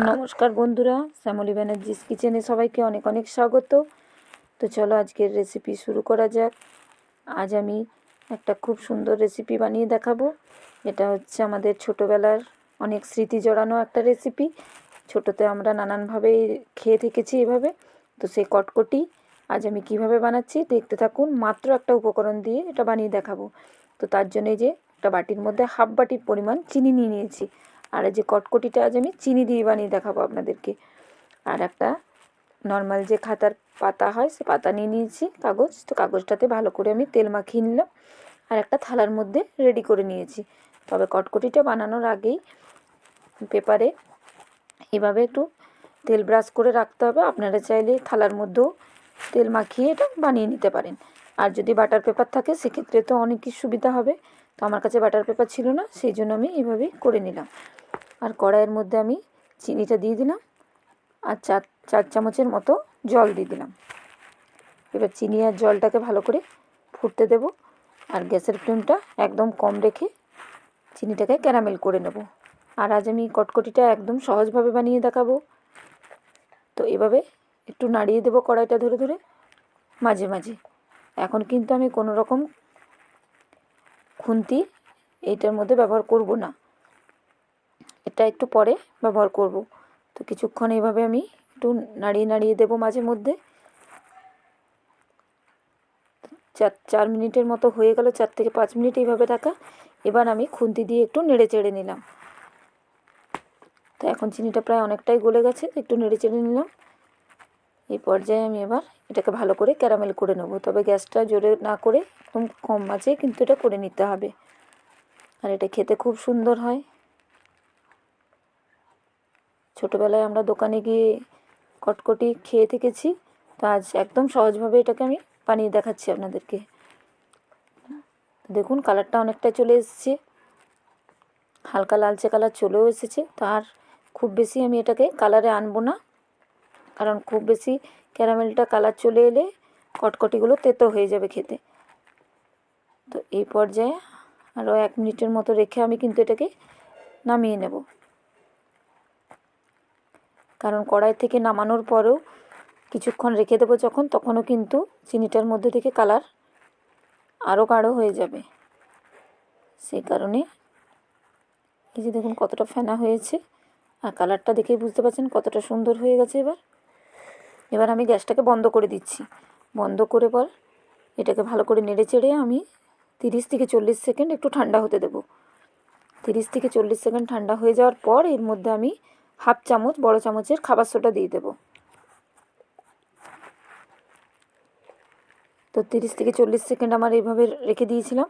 নমস্কার বন্ধুরা, শ্যামলী ব্যানার্জিস কিচেনে সবাইকে অনেক অনেক স্বাগত। তো চলো আজকের রেসিপি শুরু করা যাক। আজ আমি একটা খুব সুন্দর রেসিপি বানিয়ে দেখাবো। এটা হচ্ছে আমাদের ছোটোবেলার অনেক স্মৃতি জড়ানো একটা রেসিপি ছোটোতে আমরা নানানভাবে খেয়ে থেকেছি এভাবে। তো সেই কটকটি আজ আমি কীভাবে বানাচ্ছি দেখতে থাকুন। মাত্র একটা উপকরণ দিয়ে এটা বানিয়ে দেখাবো। তো তার জন্যে যে একটা বাটির মধ্যে হাফ বাটির পরিমাণ চিনি নিয়ে নিয়েছি। আর এই যে কটকটিটা আজ আমি চিনি দিয়ে বানিয়ে দেখাবো আপনাদেরকে। আর একটা নর্মাল যে খাতার পাতা হয়, সে পাতা নিয়ে নিয়েছি, কাগজ। তো কাগজটাতে ভালো করে আমি তেল মাখিয়ে নিলাম। আর একটা থালার মধ্যে রেডি করে নিয়েছি। তবে কটকটিটা বানানোর আগেই পেপারে এভাবে একটু তেল ব্রাশ করে রাখতে হবে। আপনারা চাইলে থালার মধ্যেও তেল মাখিয়ে এটা বানিয়ে নিতে পারেন। আর যদি বাটার পেপার থাকে, সেক্ষেত্রে তো অনেকই সুবিধা হবে। তো আমার কাছে বাটার পেপার ছিল না, সেই জন্য আমি এভাবেই করে নিলাম। আর কড়াইয়ের মধ্যে আমি চিনিটা দিয়ে দিলাম আর চার চার চামচের মতো জল দিয়ে দিলাম। এবার চিনি আর জলটাকে ভালো করে ফুটতে দেব আর গ্যাসের ফ্লেমটা একদম কম রেখে চিনিটাকে ক্যারামেল করে নেব। আর আজ আমি কটকটিটা একদম সহজভাবে বানিয়ে দেখাবো। তো এভাবে একটু নাড়িয়ে দেবো কড়াইটা ধরে ধরে মাঝে মাঝে। এখন কিন্তু আমি কোনো রকম খুন্তি এইটার মধ্যে ব্যবহার করব না। এটা একটু পরে ব্যবহার করব। তো কিছুক্ষণ এইভাবে আমি একটু নাড়িয়ে নাড়িয়ে দেবো মাঝে মধ্যে। চার চার মিনিটের মতো হয়ে গেল, চার থেকে পাঁচ মিনিট এইভাবে থাকা। এবার আমি খুন্তি দিয়ে একটু নেড়ে চেড়ে নিলাম। তো এখন চিনিটা প্রায় অনেকটাই গলে গেছে একটু নেড়ে চেড়ে নিলাম। এই পর্যায়ে আমি এবার এটাকে ভালো করে ক্যারামেল করে নেব। তবে গ্যাসটা জোরে না করে একদম কম মাঝে কিন্তু এটা করে নিতে হবে। আর এটা খেতে খুব সুন্দর হয়। ছোটোবেলায় আমরা দোকানে গিয়ে কটকটি খেয়ে থেকেছি। তো আজ একদম সহজভাবে এটাকে আমি বানিয়ে দেখাচ্ছি আপনাদেরকে। দেখুন, কালারটা অনেকটা চলে এসছে। হালকা লালচে কালার চলেও এসেছে। তার খুব বেশি আমি এটাকে কালারে আনব না। কারণ খুব বেশি ক্যারামেলটা কালার চলে এলে কটকটিগুলো তেতো হয়ে যাবে খেতে। তো এই পর্যায়ে আরও এক মিনিটের মতো রেখে আমি কিন্তু এটাকে নামিয়ে নেব। কারণ কড়াই থেকে নামানোর পরেও কিছুক্ষণ রেখে দেবো যখন, তখনও কিন্তু চিনিটার মধ্যে থেকে কালার আরও গাঢ় হয়ে যাবে। সেই কারণে এই যে দেখুন কতটা ফেনা হয়েছে আর কালারটা দেখেই বুঝতে পারছেন কতটা সুন্দর হয়ে গেছে এবার। এবার আমি গ্যাসটাকে বন্ধ করে দিচ্ছি। বন্ধ করে পর এটাকে ভালো করে নেড়ে চেড়ে আমি তিরিশ থেকে চল্লিশ সেকেন্ড একটু ঠান্ডা হতে দেবো। তিরিশ থেকে চল্লিশ সেকেন্ড ঠান্ডা হয়ে যাওয়ার পর এর মধ্যে আমি হাফ চামচ, বড় চামচের খাবার সোটা দিয়ে দেবো। তো তিরিশ থেকে চল্লিশ সেকেন্ড আমার এইভাবে রেখে দিয়েছিলাম।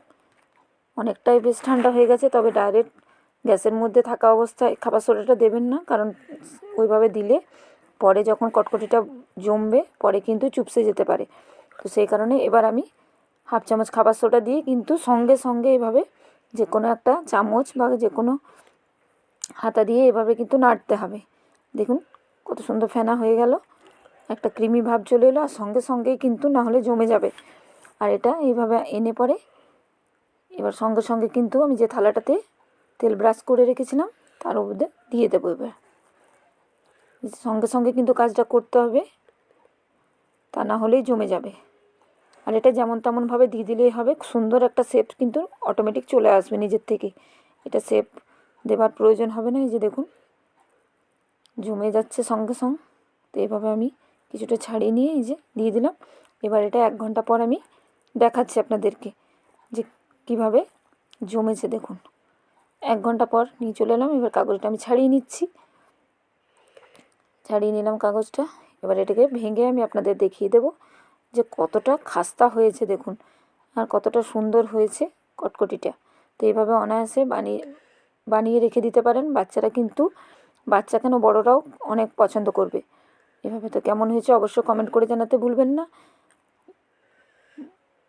অনেকটাই বেশ ঠান্ডা হয়ে গেছে, তবে ডাইরেক্ট গ্যাসের মধ্যে থাকা অবস্থায় খাবার সোডাটা দেবেন না, কারণ ওইভাবে দিলে পরে যখন কটকটিটা জমবে, পরে কিন্তু চুপসে যেতে পারে। তো সেই কারণে এবার আমি হাফ চামচ খাবার সোডা দিয়ে কিন্তু সঙ্গে সঙ্গে এভাবে যে কোনো একটা চামচ বা যে কোনো হাতা দিয়ে এভাবে কিন্তু নাড়তে হবে। দেখুন, কত সুন্দর ফেনা হয়ে গেল। একটা ক্রিমি ভাব চলে এলো আর সঙ্গে সঙ্গেই কিন্তু না হলে জমে যাবে। আর এটা এইভাবে এনে পরে এবার সঙ্গে সঙ্গে কিন্তু আমি যে থালাটাতে তেল ব্রাশ করে রেখেছিলাম, তার মধ্যে দিয়ে দেবো এবার। সঙ্গে সঙ্গে কিন্তু কাজটা করতে হবে, তা না হলেই জমে যাবে। আর এটা যেমন তেমনভাবে দিয়ে দিলেই হবে সুন্দর একটা শেপ কিন্তু অটোমেটিক চলে আসবে নিজের থেকে। এটা শেপ দেবার প্রয়োজন হবে না, এই যে দেখুন। জমে যাচ্ছে সঙ্গে সঙ্গে। তো এভাবে আমি কিছুটা ছাড়িয়ে নিয়ে এই যে দিয়ে দিলাম। এবার এটা এক ঘণ্টা পর আমি দেখাচ্ছি আপনাদেরকে যে কীভাবে জমেছে, দেখুন। এক ঘণ্টা পর নিয়ে চলে এলাম, এবার কাগজটা আমি ছাড়িয়ে নিচ্ছি। ছাড়িয়ে নিলাম কাগজটা। এবার এটাকে ভেঙে আমি আপনাদের দেখিয়ে দেব যে কতটা খাস্তা হয়েছে, দেখুন। আর কতটা সুন্দর হয়েছে কটকটিটা। তো এইভাবে অনায়াসে বানিয়ে বানিয়ে রেখে দিতে পারেন। বাচ্চারা কিন্তু, বাচ্চা কেন বড়রাও অনেক পছন্দ করবে। এভাবে তো কেমন হয়েছে অবশ্য কমেন্ট করে জানাতে ভুলবেন না।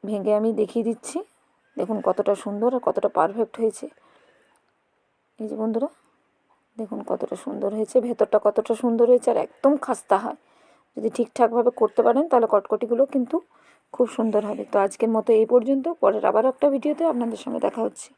ভেঙে আমি দেখিয়ে দিচ্ছি। দেখুন কতটা সুন্দর আর কতটা পারফেক্ট হয়েছে। এই যে বন্ধুরা, দেখুন কতটা সুন্দর হয়েছে। ভেতরটা কতটা সুন্দর হয়েছে আর একদম খাস্তা হয়। যদি ঠিকঠাকভাবে করতে পারেন তাহলে কটকটিগুলো কিন্তু খুব সুন্দর হবে। তো আজকের মতো এই পর্যন্ত। পরের আবার একটা ভিডিওতে আপনাদের সঙ্গে দেখা হচ্ছে।